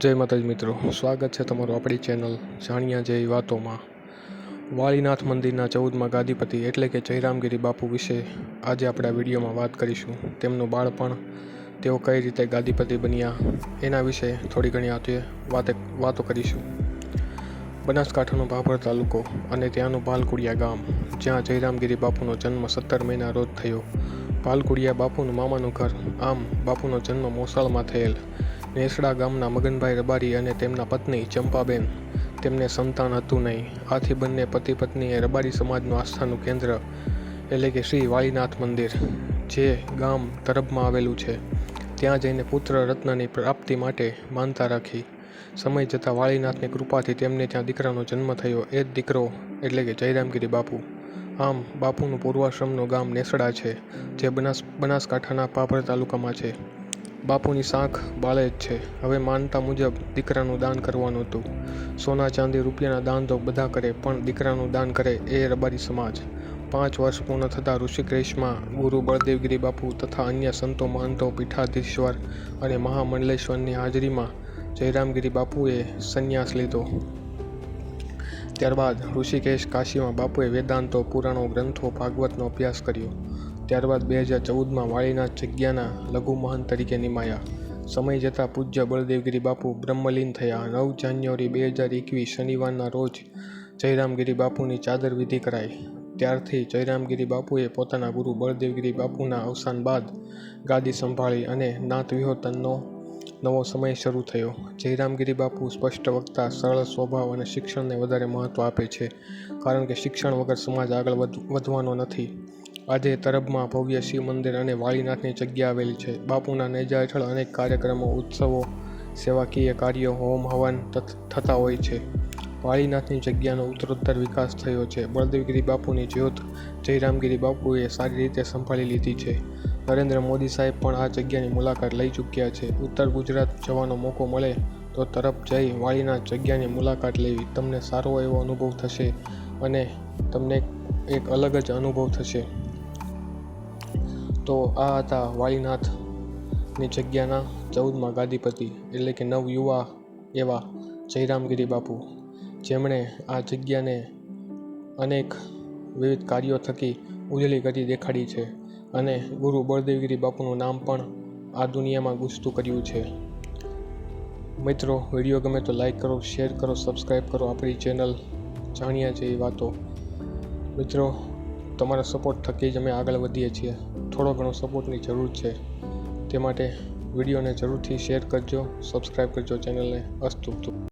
જય માતાજી મિત્રો, સ્વાગત છે તમારું આપણી ચેનલ જાણ્યા જેવી વાતોમાં. વાળીનાથ મંદિરના ચૌદમાં ગાદીપતિ એટલે કે જયરામગીરી બાપુ વિશે આજે આપણે આ વિડીયોમાં વાત કરીશું. તેમનું બાળપણ, તેઓ કઈ રીતે ગાદીપતિ બન્યા, એના વિશે થોડી ઘણી આજે વાતે, વાતો કરીશું. બનાસકાંઠાનો ભાભર તાલુકો અને ત્યાંનું પાલકુડિયા ગામ, જ્યાં જયરામગીરી બાપુનો જન્મ સત્તર મહિના રોજ થયો. પાલકુડિયા બાપુનું મામાનું ઘર, આમ બાપુનો જન્મ મોસાળમાં થયેલ. નેસડા ગામના મગનભાઈ રબારી અને તેમના પત્ની ચંપાબેન. તેમને સંતાન હતું નહીં. આથી બંને પતિ પત્નીએ રબારી સમાજનું આસ્થાનું કેન્દ્ર, એટલે કે શ્રી વાળીનાથ મંદિર, જે ગામ તરફમાં આવેલું છે. ત્યાં જઈને પુત્ર રત્નની પ્રાપ્તિ માટે માનતા રાખી. સમય જતાં વાળીનાથની કૃપાથી તેમને ત્યાં દીકરાનો જન્મ થયો. એ જ દીકરો, એટલે કે જયરામગીરી બાપુ. આમ, બાપુનું પૂર્વાશ્રમનું ગામ નેસડા છે, જે બનાસ બનાસકાંઠાના પાભર તાલુકામાં છે. બાપુની શાંખ બાળે જ છે. હવે માનતા મુજબ દીકરાનું દાન કરવાનું હતું. સોના ચાંદી રૂપિયાના દાન તો બધા કરે, પણ દીકરાનું દાન કરે એ રબારી સમાજ. પાંચ વર્ષ પૂર્ણ થતાં ઋષિકેશમાં ગુરુ બળદેવગીરી બાપુ તથા અન્ય સંતો, મહંતો, પીઠાધીશ્વર અને મહામંડલેશ્વરની હાજરીમાં જયરામગીરી બાપુએ સંન્યાસ લીધો. ત્યારબાદ ઋષિકેશ કાશીમાં બાપુએ વેદાંતો, પુરાણો, ગ્રંથો, ભાગવતનો અભ્યાસ કર્યો. ત્યારબાદ બે હજાર ચૌદમાં વાળીનાથ જગ્યાના લઘુ મહંત તરીકે નિમાયા. સમય જતાં પૂજ્ય બળદેવગીરી બાપુ બ્રહ્મલીન થયા. નવ જાન્યુઆરી બે હજાર એકવીસ શનિવારના રોજ જયરામગીરી બાપુની ચાદર વિધિ કરાઈ. ત્યારથી જયરામગીરી બાપુએ પોતાના ગુરુ બળદેવગીરી બાપુના અવસાન બાદ ગાદી સંભાળી અને નાત વિહોતનનો નવો સમય શરૂ થયો. જયરામગીરી બાપુ સ્પષ્ટ વક્તા, સરળ સ્વભાવ અને શિક્ષણને વધારે મહત્ત્વ આપે છે, કારણ કે શિક્ષણ વગર સમાજ આગળ વધવાનો નથી. આજે તરબમાં ભવ્ય શિવ મંદિર અને વાળીનાથની જગ્યા આવેલી છે. બાપુના નેજા હેઠળ અનેક કાર્યક્રમો, ઉત્સવો, સેવાકીય કાર્યો, હોમ હવન થતા હોય છે. વાળીનાથની જગ્યાનો ઉત્તરોત્તર વિકાસ થયો છે. બળદેવગીરી બાપુની જ્યોત જયરામગીરી બાપુએ સારી રીતે સંભાળી લીધી છે. નરેન્દ્ર મોદી સાહેબ પણ આ જગ્યાની મુલાકાત લઈ ચૂક્યા છે. ઉત્તર ગુજરાત જવાનો મોકો મળે તો તરફ જઈ વાળીનાથ જગ્યાની મુલાકાત લેવી. તમને સારો એવો અનુભવ થશે અને તમને એક અલગ જ અનુભવ થશે. તો આ હતા વાળીનાથની જગ્યાના ચૌદમાં ગાદીપતિ એટલે કે નવયુવા એવા જયરામગીરી બાપુ. જેમણે આ જગ્યાને અનેક વિવિધ કાર્યો થકી ઉજળી કરી દેખાડી છે અને ગુરુ બળદેવગીરી બાપુનું નામ પણ આ દુનિયામાં ગુજતું કર્યું છે. મિત્રો, વીડિયો ગમે તો લાઈક કરો, શેર કરો સબસ્ક્રાઈબ કરો, આપણી ચેનલ જાણ્યા એ વાતો. મિત્રો, તમારા સપોર્ટ થકી જ અમે આગળ વધીએ છીએ. થોડો ઘણો સપોર્ટની જરૂર છે. તે માટે વિડીયોને જરૂરથી શેર કરજો સબસ્ક્રાઈબ કરજો ચેનલને અસ્તુ